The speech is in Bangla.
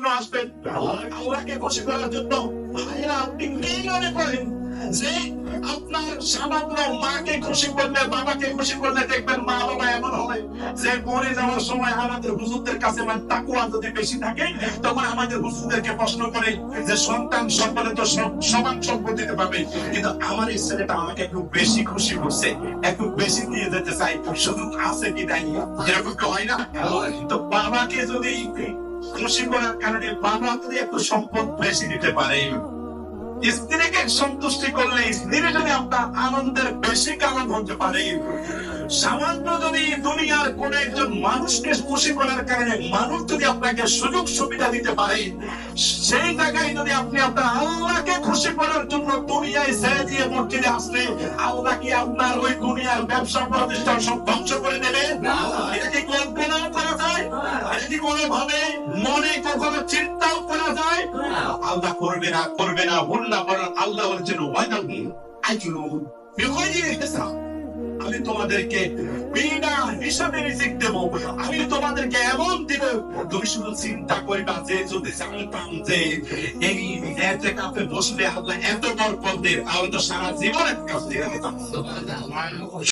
জন্য আসবেন। আল্লাহকে করার জন্য ভাইরা আপনি কি মনে করেন যে আপনার সামান্য মাকে খুশি করলে, বাবাকে খুশি করলে দেখবেন মা বাবা এমন হয় যে মরে যাওয়ার সময় আমাদের হুজুরদের কাছে মানে তাকুয়া যদি বেশি থাকে, তখন আমাদের হুজুরদেরকে প্রশ্ন করে যে সন্তান সকলে তো সমান সম্পত্তিতে পাবে কিন্তু আমার এই ছেলেটা আমাকে একটু বেশি খুশি করছে, একটু বেশি দিয়ে যেতে চাই শুধু আছে কি নাই এরকম হয় না। তো বাবাকে যদি খুশি করার কারণে বাবা যদি একটু সম্পদ বেশি দিতে পারে স্ত্রীকে সন্তুষ্টি করলে স্ত্রী যদি আপনার আনন্দের বেশি কারণ হতে পারে। সামান্য যদি দুনিয়ার কোন একজন মানুষকে খুশি করার কারণে মানুষ যদি আপনাকে সুযোগ সুবিধা দিতে পারে, সেই জায়গায় যদি আপনি আপনার আল্লাহকে খুশি করার জন্য দুনিয়ায় ছেড়ে দিয়ে মসজিদে আসলে, আল্লাহ কি আপনার ওই দুনিয়ার ব্যবসা প্রতিষ্ঠান সব ধ্বংস কি কোনোভাবে মনে কখনো চিন্তাও করা যায়। আল্লাহ করবে না করবে না ভুল না করার আল্লাহ বলেছেন আমি তোমাদেরকে বিনা হিসাবে রিজিক দেব। আমি তোমাদেরকে এমন দিব তুমি শুধু চিন্তা করবা যে, যদি জানতাম যে এই এতে কাপে বসলে আল্লাহ এত বরকত দেয় তাহলে তো সারা জীবনের কাছে